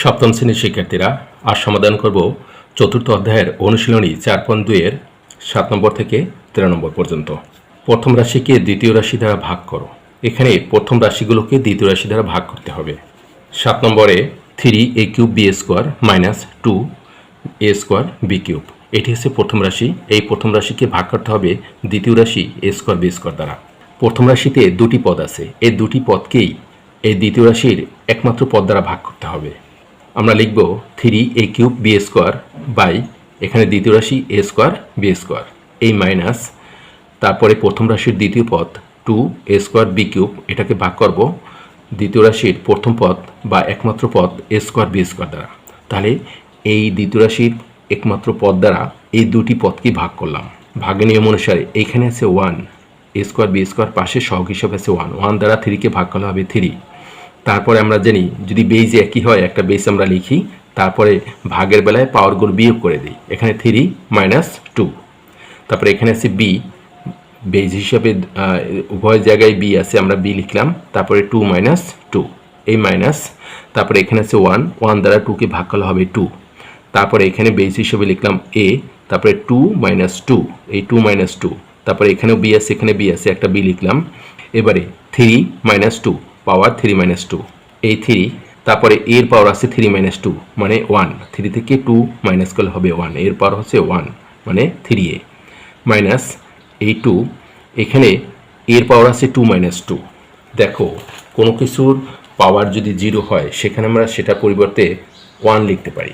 সপ্তম শ্রেণির শিক্ষার্থীরা আজ সমাধান করব চতুর্থ অধ্যায়ের অনুশীলনী চার পয়েন্ট দুইয়ের সাত নম্বর থেকে তেরো নম্বর পর্যন্ত। প্রথম রাশিকে দ্বিতীয় রাশি দ্বারা ভাগ করো। এখানে প্রথম রাশিগুলোকে দ্বিতীয় রাশি দ্বারা ভাগ করতে হবে। সাত নম্বরে three a cube b square minus two a square b cube এটি হচ্ছে প্রথম রাশি। এই প্রথম রাশিকে ভাগ করতে হবে দ্বিতীয় রাশি এ স্কোয়ার বি স্কোয়ার দ্বারা। প্রথম রাশিতে দুটি পদ আছে। এই দুটি পদকেই এই দ্বিতীয় রাশির একমাত্র পদ দ্বারা ভাগ করতে হবে। আমরা লিখব three a cube b square by এখানে দ্বিতীয় রাশি এ স্কোয়ার বি স্কোয়ার এই মাইনাস তারপরে প্রথম রাশির দ্বিতীয় পদ two a square b cube এটাকে ভাগ করব, দ্বিতীয় রাশির প্রথম পদ বা একমাত্র পদ এ স্কোয়ার বি স্কোয়ার দ্বারা। তাহলে এই দ্বিতীয় রাশির একমাত্র পদ দ্বারা এই দুটি পদকেই ভাগ করলাম। ভাগের নিয়ম অনুসারে এইখানে আছে one a square b square পাশে সহগ হিসাবে আছে ওয়ান ওয়ান দ্বারা থ্রিকে ভাগ করলে হবে থ্রি তারপরে আমরা জানি যদি বেজ একই হয়, একটা বেস আমরা লিখি, তারপরে ভাগের বেলায় পাওয়ার পাওয়ারগুলো বিয়োগ করে দিই। এখানে থ্রি মাইনাস টু তারপরে এখানে আছে বি বেজ হিসাবে উভয় জায়গায় বি আছে, আমরা বি লিখলাম। তারপরে টু মাইনাস টু এই মাইনাস তারপরে এখানে আছে ওয়ান ওয়ান দ্বারা টুকে ভাগ করলে হবে টু তারপরে এখানে বেজ হিসেবে লিখলাম এ তারপরে টু মাইনাস টু এই টু মাইনাস টু তারপরে এখানেও বি আছে, এখানে বি আছে, একটা বি লিখলাম। এবারে three minus two power three minus two এই থ্রি তারপরে এর পাওয়ার আছে থ্রি মাইনাস টু মানে ওয়ান থ্রি থেকে টু মাইনাস করলে হবে ওয়ানের পাওয়ার হচ্ছে ওয়ান মানে থ্রি এ মাইনাস এই টু এখানে এর পাওয়ার আছে টু মাইনাস টু দেখো, কোনো কিছুর পাওয়ার যদি জিরো হয়, সেখানে আমরা সেটা পরিবর্তে ওয়ান লিখতে পারি।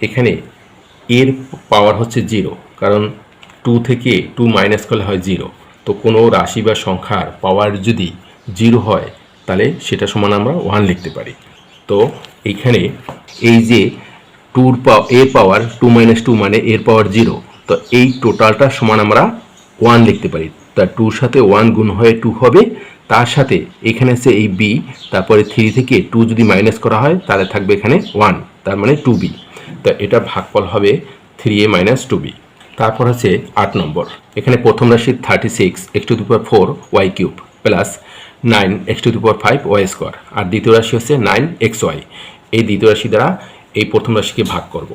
এখানে এর পাওয়ার হচ্ছে জিরো কারণ টু থেকে টু মাইনাস করলে হয় জিরো তো কোনো রাশি বা সংখ্যার পাওয়ার যদি জিরো হয় তাহলে সেটা সমান আমরা ওয়ান লিখতে পারি। তো এইখানে এই যে টুর a power two minus two মানে এর পাওয়ার জিরো তো এই টোটালটা সমান আমরা ওয়ান লিখতে পারি। তা টুর সাথে ওয়ান গুণ হয়ে টু হবে, তার সাথে এখানে আছে এই বি তারপরে থ্রি থেকে টু যদি মাইনাস করা হয়, তাহলে থাকবে এখানে ওয়ান তার মানে টু বি তা এটা ভাগফল হবে three a minus two b তারপর হচ্ছে আট নম্বর। এখানে প্রথম রাশি thirty six x to the power four y cube plus nine x to the power five y square আর দ্বিতীয় রাশি হচ্ছে নাইন এক্স ওয়াই। এই দ্বিতীয় রাশি দ্বারা এই প্রথম রাশিকে ভাগ করব।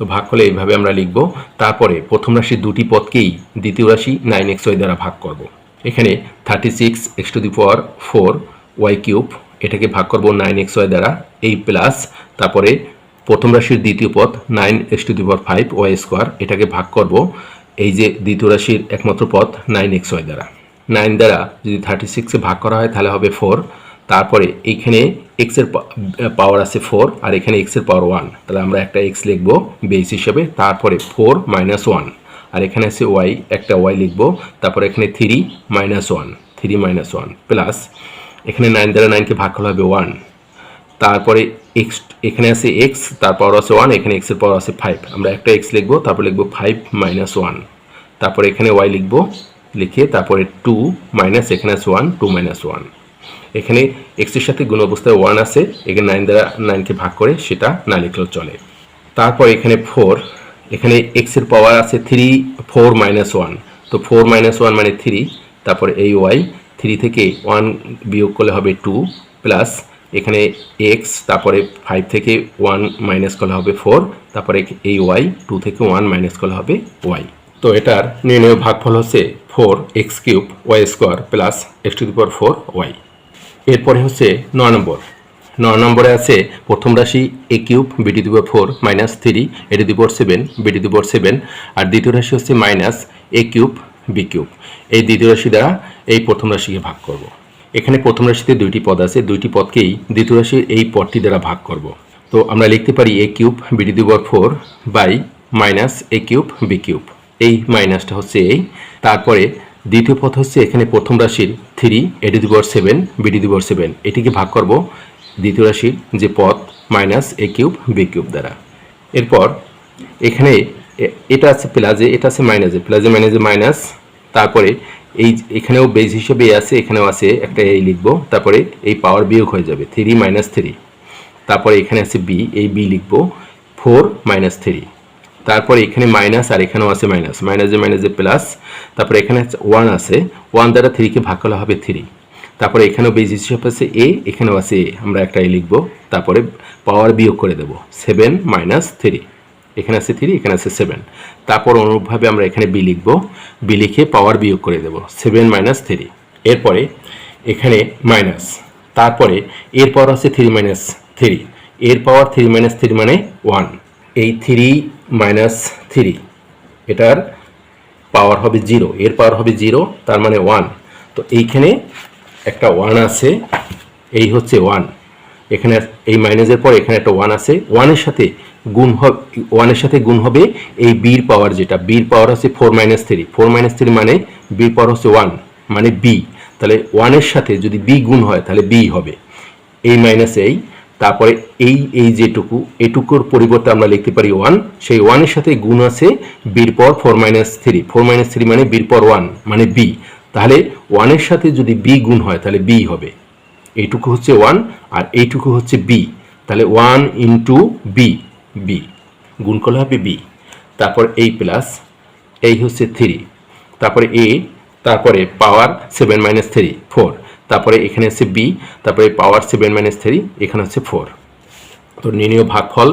তো ভাগ করলে এইভাবে আমরা লিখব, তারপরে প্রথম রাশির দুটি পদকেই দ্বিতীয় রাশি নাইন এক্স ওয়াই দ্বারা ভাগ করব। এখানে thirty six x to the power four y cube, এটাকে ভাগ করব নাইন এক্স ওয়াই দ্বারা। এই প্লাস, তারপরে প্রথম রাশির দ্বিতীয় পদ nine x to the power five y square, এটাকে ভাগ করব। এই যে দ্বিতীয় রাশির একমাত্র পদ নাইন এক্স ওয়াই দ্বারা। নাইন দ্বারা যদি থার্টি সিক্সে ভাগ করা হয়, তাহলে হবে ফোর তারপরে এইখানে এক্সের পাওয়ার আছে ফোর আর এখানে এক্সের পাওয়ার ওয়ান তাহলে আমরা একটা এক্স লিখব বেস হিসেবে, তারপরে ফোর মাইনাস ওয়ান আর এখানে আছে ওয়াই একটা ওয়াই লিখব, তারপরে এখানে three minus one three minus one plus এখানে নাইন দ্বারা নাইনকে ভাগ করা হবে ওয়ান তারপরে এক্স এখানে আছে এক্স তার পাওয়ার আছে ওয়ান এখানে এক্সের পাওয়ার আছে ফাইভ আমরা একটা এক্স লিখব, তারপর লিখব ফাইভ মাইনাস ওয়ান তারপরে এখানে ওয়াই লিখব লিখে তারপরে টু মাইনাস এখানে আছে ওয়ান টু মাইনাস ওয়ান এখানে এক্সের সাথে গুণ অবস্থায় ওয়ান আছে এখানে নাইন দ্বারা নাইনকে ভাগ করে সেটা না লিখলেও চলে। তারপর এখানে ফোর এখানে এক্সের পাওয়ার আছে থ্রি ফোর মাইনাস ওয়ান তো ফোর মাইনাস ওয়ান মানে থ্রি তারপরে এই ওয়াই থ্রি থেকে ওয়ান বিয়োগ করলে হবে টু প্লাস এখানে এক্স তারপরে ফাইভ থেকে ওয়ান মাইনাস করলে হবে ফোর তারপরে এই ওয়াই টু থেকে ওয়ান মাইনাস করলে হবে ওয়াই তো এটার নির্ণয় ভাগফল হচ্ছে four x cube y square plus x to power four y এরপরে হচ্ছে নয় নম্বর নয় নম্বরে আছে প্রথম রাশি এ কিউব বিটি দিব ফোর মাইনাস থ্রি এটি দিব সেভেন বিটি দিব সেভেন আর দ্বিতীয় রাশি হচ্ছে minus a cube b cube এই দ্বিতীয় রাশি দ্বারা এই প্রথম রাশিকে ভাগ করব। এখানে প্রথম রাশিতে দুইটি পদ আছে, দুইটি পদকেই দ্বিতীয় রাশির এই পদটি দ্বারা ভাগ করব। তো আমরা লিখতে পারি এ কিউব বিটি দিব four by minus a cube b cube এই মাইনাসটা হচ্ছে এই। তারপরে দ্বিতীয় পথ হচ্ছে এখানে প্রথম রাশির three A to the power seven B to the power seven এটিকে ভাগ করব দ্বিতীয় রাশির যে পথ minus A cube B cube দ্বারা। এরপর এখানে এটা আছে প্লাজে এটা আছে মাইনাসে প্লাজে মাইনাসে মাইনাস তারপরে এই এখানেও বেজ হিসেবে আছে, এখানেও আছে, একটা এই লিখব। তারপরে এই পাওয়ার বিয়োগ হয়ে যাবে থ্রি মাইনাস থ্রি তারপরে এখানে আছে বি এই বি লিখব ফোর মাইনাস থ্রি তারপরে এখানে মাইনাস আর এখানেও আছে মাইনাস মাইনাসে মাইনাসে প্লাস তারপরে এখানে ওয়ান আছে ওয়ান দ্বারা থ্রিকে ভাগ করা হবে থ্রি তারপরে এখানেও বেজ হিসাব আছে এ এখানেও আছে এ আমরা একটা এ লিখব, তারপরে পাওয়ার বিয়োগ করে দেবো। সেভেন মাইনাস থ্রি এখানে আছে থ্রি এখানে আছে সেভেন তারপর অনুরূপভাবে আমরা এখানে বি লিখব। বি লিখে পাওয়ার বিয়োগ করে দেবো। সেভেন মাইনাস থ্রি এরপরে এখানে মাইনাস তারপরে এর পাওয়ার আছে থ্রি মাইনাস থ্রি এর পাওয়ার থ্রি মাইনাস থ্রি মানে ওয়ান এই থ্রি মাইনাস থ্রি এটার পাওয়ার হবে জিরো এর পাওয়ার হবে জিরো তার মানে ওয়ান তো এইখানে একটা ওয়ান আছে, এই হচ্ছে ওয়ান এখানে এই মাইনাসের পর এখানে একটা ওয়ান আছে। ওয়ানের সাথে গুণ হবে ওয়ানের সাথে গুণ হবে এই বির পাওয়ার যেটা। বির পাওয়ার হচ্ছে four minus three four minus three মানে বির পাওয়ার হচ্ছে ওয়ান মানে বি তাহলে ওয়ানের সাথে যদি বি গুণ হয়, তাহলে বি হবে। এই মাইনাস এই তারপরে এই এই যেটুকু, এটুকুর পরিবর্তে আমরা লিখতে পারি ওয়ান সেই ওয়ানের সাথে গুণ আছে বির power four minus three four minus three মানে বির পর ওয়ান মানে বি তাহলে ওয়ানের সাথে যদি বি গুণ হয়, তাহলে বি হবে। এইটুকু হচ্ছে ওয়ান আর এইটুকু হচ্ছে বি তাহলে ওয়ান ইন্টু বি বি গুণ করলে হবে বি তারপর এই প্লাস এই হচ্ছে থ্রি তারপরে এ তারপরে power seven minus three four তারপরে এখানে হচ্ছে বি তারপরে পাওয়ার সেভেন মাইনাস থ্রি এখানে হচ্ছে ফোর তো নির্ণয় ভাগফল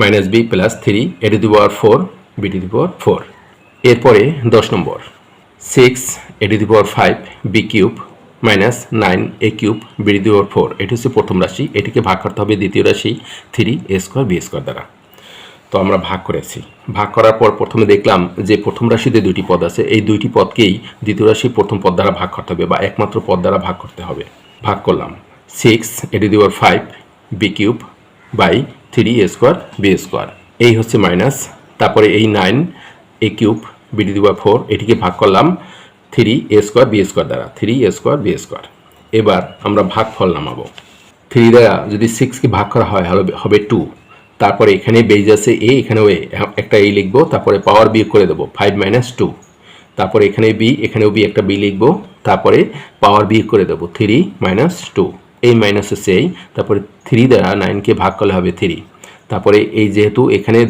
minus B plus three A to the power four B to the power four এরপরে দশ নম্বর six A to the power five B cube minus nine A cube B to the power four এটি হচ্ছে প্রথম রাশি, এটিকে ভাগ করতে হবে দ্বিতীয় রাশি three A square B square দ্বারা। তো আমরা ভাগ করেছি। ভাগ করার পর প্রথমে দেখলাম যে প্রথম রাশিতে দুইটি পদ আছে, এই দুইটি পদকেই দ্বিতীয় রাশি প্রথম পদ দ্বারা ভাগ করতে হবে বা একমাত্র পদ দ্বারা ভাগ করতে হবে। ভাগ করলাম। Six A to the power five B cube by three A square B square এই হচ্ছে মাইনাস তারপরে এই nine A cube B to the power four এটিকে ভাগ করলাম three A square B square দ্বারা three A square B square এবার আমরা ভাগ ফল নামাবো। থ্রি দ্বারা যদি সিক্সকে ভাগ করা হয় হবে টু তারপরে এখানে বেজ আছে এ এখানেও এ একটা এ লিখব, তারপরে পাওয়ার বিয়োগ করে দেবো ফাইভ মাইনাস টু তারপরে এখানে বি এখানেও বি একটা বি লিখব, তারপরে পাওয়ার বিয়োগ করে দেবো থ্রি মাইনাস টু এই মাইনাস হচ্ছে এই তারপরে থ্রি দ্বারা নাইনকে ভাগ করলে হবে থ্রি তারপরে এই যেহেতু এখানে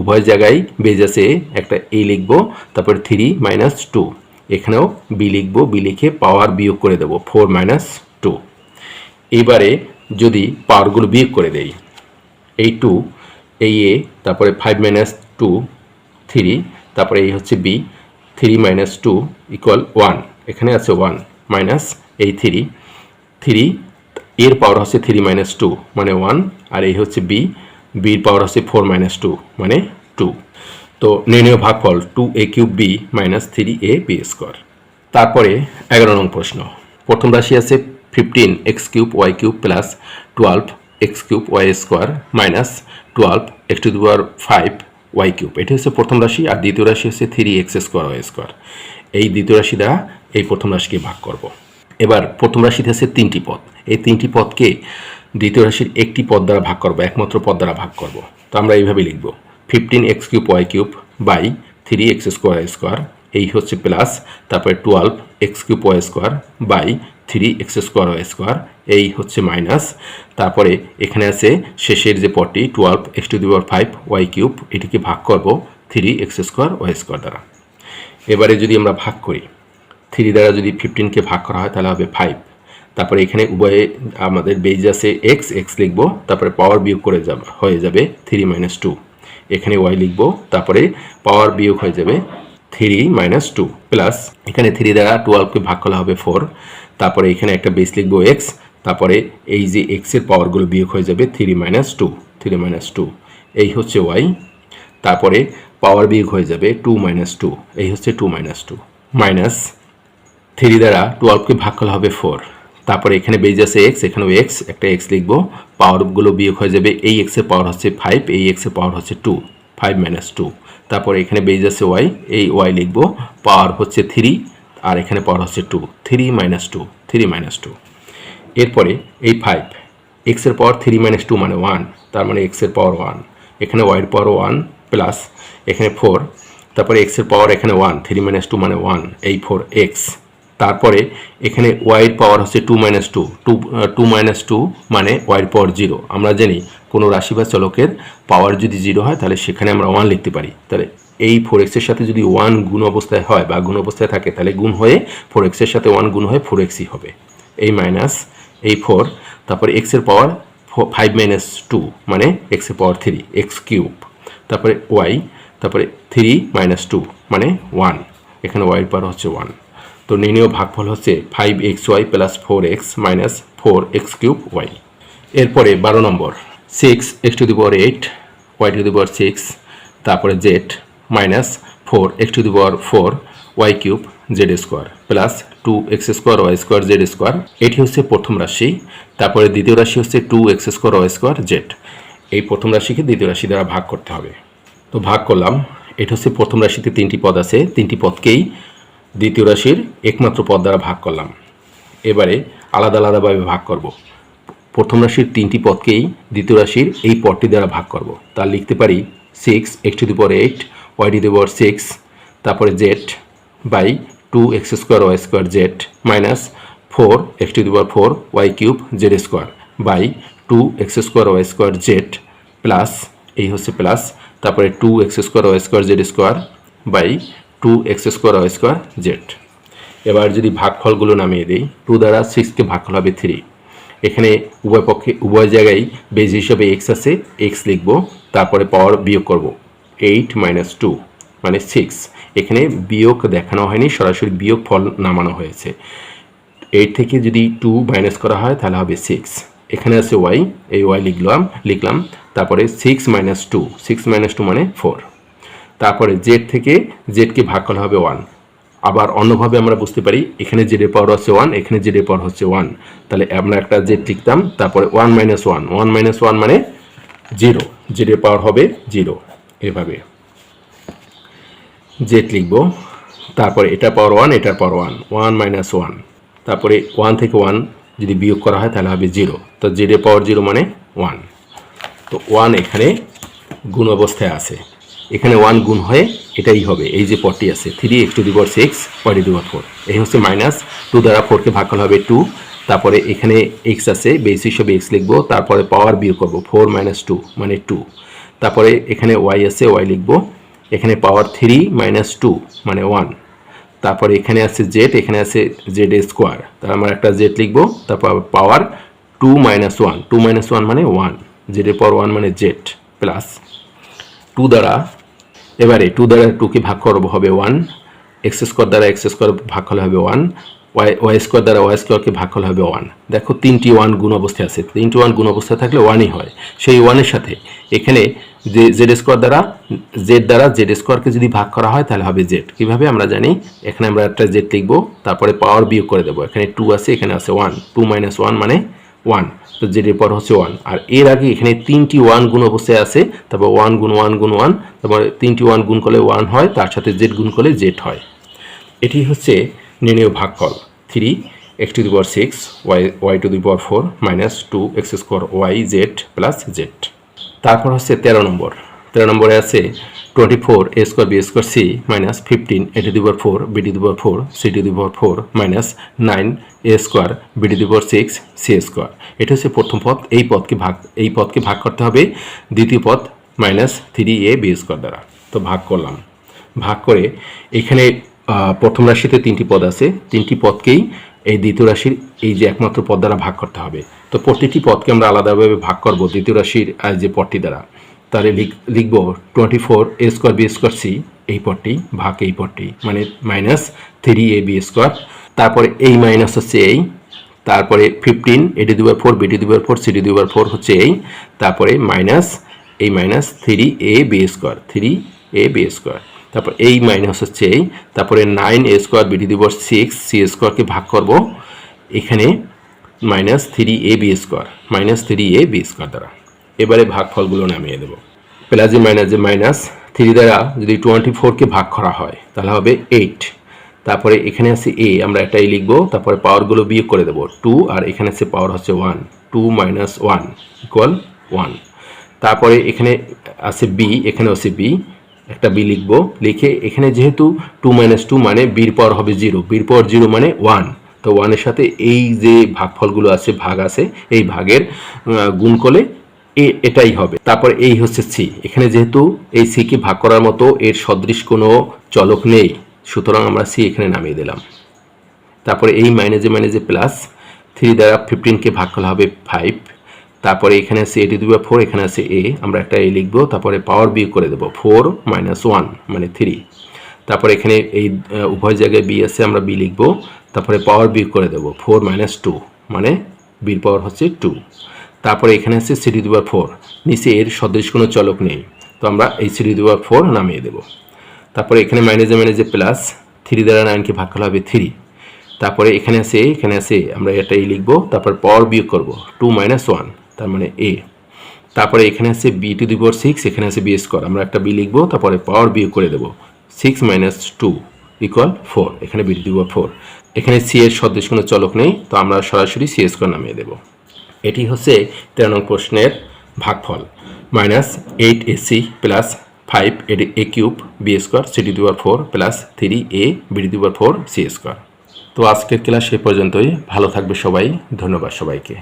উভয় জায়গায় বেজ আছে একটা এ লিখব, তারপরে থ্রি মাইনাস টু এখানেও বি লিখব বি লিখে পাওয়ার বিয়োগ করে দেবো ফোর মাইনাস টু এবারে যদি পাওয়ারগুলো বিয়োগ করে দেই এই টু এই এ তারপরে ফাইভ মাইনাস টু থ্রি তারপরে এই হচ্ছে B three minus two equal one এখানে আছে ওয়ান মাইনাস এই থ্রি থ্রি এর পাওয়ার হচ্ছে থ্রি মাইনাস টু মানে ওয়ান আর এই হচ্ছে বি বির পাওয়ার হচ্ছে ফোর মাইনাস টু মানে টু তো নির্ণয় ভাগফল two A cube B minus three A B square তারপরে এগারো নং প্রশ্ন, প্রথম রাশি আছে fifteen X cube Y cube plus twelve X cube Y square minus twelve X to the power five Y cube এটি হচ্ছে প্রথম রাশি আর দ্বিতীয় রাশি হচ্ছে three X square Y square এই দ্বিতীয় রাশি দ্বারা এই প্রথম রাশিকে ভাগ করব। এবার প্রথম রাশিতে আছে তিনটি পদ। এই তিনটি পদকে দ্বিতীয় রাশির একটি পদ দ্বারা ভাগ করব, একমাত্র পদ দ্বারা ভাগ করব। তো আমরা এইভাবে লিখব। Fifteen X cube Y cube by three X square square এই হচ্ছে প্লাস তারপরে twelve X cube Y square by three X square Y square এই হচ্ছে মাইনাস তারপরে এখানে আছে শেষের যে পদটি twelve X to the power five Y cube এটিকে ভাগ করব three X square Y square দ্বারা। এবারে যদি আমরা ভাগ করি থ্রি দ্বারা যদি ফিফটিনকে ভাগ করা হয়, তাহলে হবে ফাইভ তারপরে এখানে উভয়ে আমাদের বেজ আছে এক্স এক্স লিখব, তারপরে পাওয়ার বিয়োগ করে যাবে, হয়ে যাবে থ্রি মাইনাস টু এখানে ওয়াই লিখব, তারপরে পাওয়ার বিয়োগ হয়ে যাবে থ্রি মাইনাস টু প্লাস এখানে থ্রি দ্বারা টুয়েলভকে ভাগ করা হবে ফোর তারপরে এখানে একটা বেস লিখব এক্স তারপরে এই যে এক্সের পাওয়ারগুলো বিয়োগ হয়ে যাবে three minus two three minus two এই হচ্ছে ওয়াই তারপরে পাওয়ার বিয়োগ হয়ে যাবে টু মাইনাস টু এই হচ্ছে two minus two minus three দ্বারা টুয়েলভকে ভাগ করা হবে ফোর তারপরে এখানে বেজ আছে এক্স এখানেও এক্স একটা এক্স লিখব পাওয়ারগুলো বিয়োগ হয়ে যাবে, এই এক্সের পাওয়ার হচ্ছে ফাইভ এই এক্সের পাওয়ার হচ্ছে টু ফাইভ মাইনাস টু তারপরে এখানে বেজ আছে ওয়াই এই ওয়াই লিখব পাওয়ার হচ্ছে থ্রি আর এখানে পাওয়ার হচ্ছে two three minus two three minus two এরপরে এই ফাইভ এক্সের পাওয়ার থ্রি মাইনাস টু মানে ওয়ান তার মানে এক্সের পাওয়ার ওয়ান এখানে ওয়াইয়ের পাওয়ার ওয়ান প্লাস এখানে ফোর তারপরে এক্সের পাওয়ার এখানে ওয়ান থ্রি মাইনাস টু মানে ওয়ান এই ফোর এক্স তারপরে এখানে ওয়াইয়ের পাওয়ার হচ্ছে two minus two two two minus two মানে ওয়াইয়ের পাওয়ার জিরো আমরা জানি কোনো রাশি বা চলকের পাওয়ার যদি জিরো হয়, তাহলে সেখানে আমরা ওয়ান লিখতে পারি। তাহলে এই ফোর এক্সের সাথে যদি ওয়ান গুণ অবস্থায় হয় বা গুণ অবস্থায় থাকে, তাহলে গুণ হয়ে ফোর এক্সের সাথে ওয়ান গুণ হয়ে ফোর এক্সই হবে। এই মাইনাস এই ফোর তারপরে এক্সের পাওয়ার ফাইভ মাইনাস টু মানে এক্সের পাওয়ার থ্রি এক্স কিউব তারপরে ওয়াই তারপরে থ্রি মাইনাস টু মানে ওয়ান এখানে ওয়াইয়ের পাওয়ার হচ্ছে ওয়ান তো নির্ণয় ভাগফল হচ্ছে five X Y plus four X minus four X cube Y এরপরে বারো নম্বর six X to the power eight Y to the power six তারপরে Z minus four X to the power four Y cube Z square plus two X square Y square Z square এটি হচ্ছে প্রথম রাশি, তারপরে দ্বিতীয় রাশি হচ্ছে two X square Y square Z এই প্রথম রাশিকে দ্বিতীয় রাশি দ্বারা ভাগ করতে হবে। তো ভাগ করলাম, এটা হচ্ছে প্রথম রাশিতে তিনটি পদ আছে, তিনটি পদকেই দ্বিতীয় রাশির একমাত্র পদ দ্বারা ভাগ করলাম। এবারে আলাদা আলাদাভাবে ভাগ করব। প্রথম রাশির তিনটি পদকেই দ্বিতীয় রাশির এই পদটি দ্বারা ভাগ করব। তা লিখতে পারি six X to the power eight Y to the power six তারপরে Z by two X square Y square Z minus four X to the power four Y cube Z square by two X square Y square Z plus এই হচ্ছে plus তারপরে two X square Y square Z square by two X square Y square Z এবার যদি ভাগফলগুলো নামিয়ে দিই two দ্বারা সিক্সকে ভাগফল হবে থ্রি এখানে উভয় পক্ষে, উভয় জায়গায় বেজ হিসাবে এক্স আছে এক্স লিখব, তারপরে পাওয়ার বিয়োগ করব। এইট মাইনাস টু মানে সিক্স এখানে বিয়োগ দেখানো হয়নি, সরাসরি বিয়োগ ফল নামানো হয়েছে। এইট থেকে যদি টু মাইনাস করা হয়, তাহলে হবে সিক্স এখানে আছে ওয়াই এই ওয়াই লিখলাম লিখলাম, তারপরে six minus two six minus two মানে ফোর তারপরে জেড থেকে জেডকে ভাগ করা হবে ওয়ান আবার অন্যভাবে আমরা বুঝতে পারি, এখানে জেডের পাওয়ার হচ্ছে ওয়ান এখানে জেডের পাওয়ার হচ্ছে ওয়ান তাহলে আমরা একটা জেড লিখতাম, তারপরে one minus one one minus one মানে জিরো জেডের পাওয়ার হবে জিরো এভাবে। জেড লিখব। তারপরে এটা পাওয়ার ওয়ান, এটার power one one minus one. তারপরে ওয়ান থেকে ওয়ান যদি বিয়োগ করা হয় তাহলে হবে জিরো। তো জেডের পাওয়ার জিরো মানে ওয়ান। তো ওয়ান এখানে গুণ অবস্থায় আছে। এখানে ওয়ান গুণ হয়ে এটাই হবে। এই যে পদটি আছে, three X to the power six, Y the power four. এই হচ্ছে মাইনাস টু দ্বারা ফোরকে ভাগ করা হবে টু তারপরে এখানে এক্স আছে বেস হিসেবে এক্স লিখব। তারপরে পাওয়ার বিয়োগ করব ফোর মাইনাস টু মানে টু তারপরে এখানে ওয়াই আছে ওয়াই লিখব। এখানে পাওয়ার থ্রি মাইনাস টু মানে ওয়ান তারপরে এখানে আছে জেড এখানে আছে জেড স্কোয়ার তার আমরা একটা জেড লিখব, তারপর power two minus one two minus one মানে ওয়ান জেডের পাওয়ার ওয়ান মানে জেড প্লাস টু দ্বারা, এবারে টু দ্বারা টুকে ভাগ করব হবে ওয়ান এক্স স্কোয়ার দ্বারা এক্স স্কোয়ার ভাগ করলে হবে ওয়ান ওয়াই ওয়াই স্কোয়ার দ্বারা ওয়াই স্কোয়ারকে ভাগ করলে হবে ওয়ান দেখো তিনটি ওয়ান গুণ অবস্থায় আছে। তিনটি ওয়ান গুণ অবস্থায় থাকলে ওয়ানই হয়। সেই ওয়ানের সাথে এখানে যে জেড স্কোয়ার দ্বারা জেড দ্বারা জেড স্কোয়ারকে যদি ভাগ করা হয়, তাহলে হবে জেড কীভাবে আমরা জানি? এখানে আমরা একটা জেড লিখব, তারপরে পাওয়ার বিয়োগ করে দেবো। এখানে টু আছে, এখানে আছে ওয়ান টু মাইনাস ওয়ান মানে ওয়ান তো জেডের পর হচ্ছে ওয়ান আর এর আগে এখানে তিনটি ওয়ান গুণ অবস্থায় আছে, তারপর ওয়ান গুণ ওয়ান গুণ ওয়ান তারপরে তিনটি ওয়ান গুণ করলে ওয়ান হয়, তার সাথে জেড গুণ করলে জেড হয়। এটি হচ্ছে নির্ণয় ভাগফল। Three X to the power six Y Y to the power four minus two X square Y Z plus Z তারপর হচ্ছে তেরো নম্বর। তেরো নম্বরে আছে twenty four A square B square C minus fifteen A to the power four B to the power four C to the power four minus nine A square B to the power six C square এটা হচ্ছে প্রথম পদ। এই পদকে ভাগ, এই পদকে ভাগ করতে হবে। দ্বিতীয় পদ minus three A B square দ্বারা। তো ভাগ করলাম। ভাগ করে এখানে প্রথম রাশিতে তিনটি পদ আছে। তিনটি পদকেই এই দ্বিতীয় রাশির এই যে একমাত্র পদ দ্বারা ভাগ করতে হবে। তো প্রতিটি পদকে আমরা আলাদাভাবে ভাগ করব দ্বিতীয় রাশির যে পদটি দ্বারা। তাহলে লিখ- লিখব twenty four A square B square C এই পদটি, ভাগ এই পদটি মানে minus three A B square তারপরে এই মাইনাস হচ্ছে এই, তারপরে ফিফটিন এটি দুবার ফোর বিটি দুবার ফোর সিটি দুবার ফোর হচ্ছে এই, তারপরে মাইনাস এই minus three A B square three A B square তারপর এই মাইনাস হচ্ছে এই তারপরে নাইন এ স্কোয়ার বিটি দুবার সিক্স সি স্কোয়ারকে ভাগ করব, এখানে minus three A B square minus three A B square দ্বারা। এবারে ভাগফলগুলো নামিয়ে দেবো। প্লাসে মাইনাসে মাইনাস থ্রি দ্বারা যদি টোয়েন্টি ফোরকে ভাগ করা হয়, তাহলে হবে এইট তারপরে এখানে আছে এ আমরা এটাই লিখব, তারপরে পাওয়ারগুলো বিয়োগ করে দেবো টু আর এখানে আছে পাওয়ার হচ্ছে one two minus one equal one তারপরে এখানে আছে বি এখানে আছে বি একটা বি লিখব, লিখে এখানে যেহেতু টু মাইনাস টু মানে বির পাওয়ার হবে জিরো বির পাওয়ার জিরো মানে ওয়ান তো ওয়ানের সাথে এই যে ভাগফলগুলো আছে, ভাগ আছে, এই ভাগের গুণ করলে এ, এটাই হবে। তারপর এই হচ্ছে সি এখানে যেহেতু এই সিকে ভাগ করার মতো এর সদৃশ কোনো চলক নেই, সুতরাং আমরা সি এখানে নামিয়ে দিলাম। তারপরে এই মাইনাসে মাইনাসে প্লাস থ্রি দ্বারা ফিফটিনকে ভাগ করা হবে ফাইভ তারপরে এখানে আছে এটি দুবার ফোর এখানে আছে এ আমরা একটা এ লিখব তারপরে পাওয়ার বিয়োগ করে দেবো। ফোর মাইনাস ওয়ান মানে থ্রি তারপরে এখানে এই উভয় জায়গায় বি আছে আমরা বি লিখব। তারপরে পাওয়ার বিয়োগ করে দেবো। ফোর মাইনাস টু মানে বির পাওয়ার হচ্ছে টু তারপরে এখানে আছে সিডি দুবার ফোর নিচে এর সদৃশ কোনো চলক নেই। তো আমরা এই সিডি দুবার ফোর নামিয়ে দেবো। তারপরে এখানে মাইনাসে মাইনাসে প্লাস থ্রি দ্বারা নাইনকে ভাগ করা হবে থ্রি তারপরে এখানে আছে এ, এখানে আছে আমরা এটা এই লিখব তারপর পাওয়ার বিয়োগ করব। টু মাইনাস ওয়ান তার মানে এ তারপরে এখানে আছে B to the power six এখানে আছে বি স্কোয়ার আমরা একটা বি লিখব, তারপরে পাওয়ার বিয়োগ করে দেবো। Six minus two equal four এখানে বি টু দি ফোর এখানে সি এর সদৃশ কোনো চলক নেই, তো আমরা সরাসরি সি স্কোয়ার নামিয়ে দেবো। এটি হচ্ছে তেরো নং প্রশ্নের ভাগফল। Minus eight A C plus five এটি A cube B square C D দুবার four plus three A B D দুবার ফোর সি স্কোয়ার তো আজকের ক্লাস সে পর্যন্তই। ভালো থাকবে সবাই। ধন্যবাদ সবাইকে।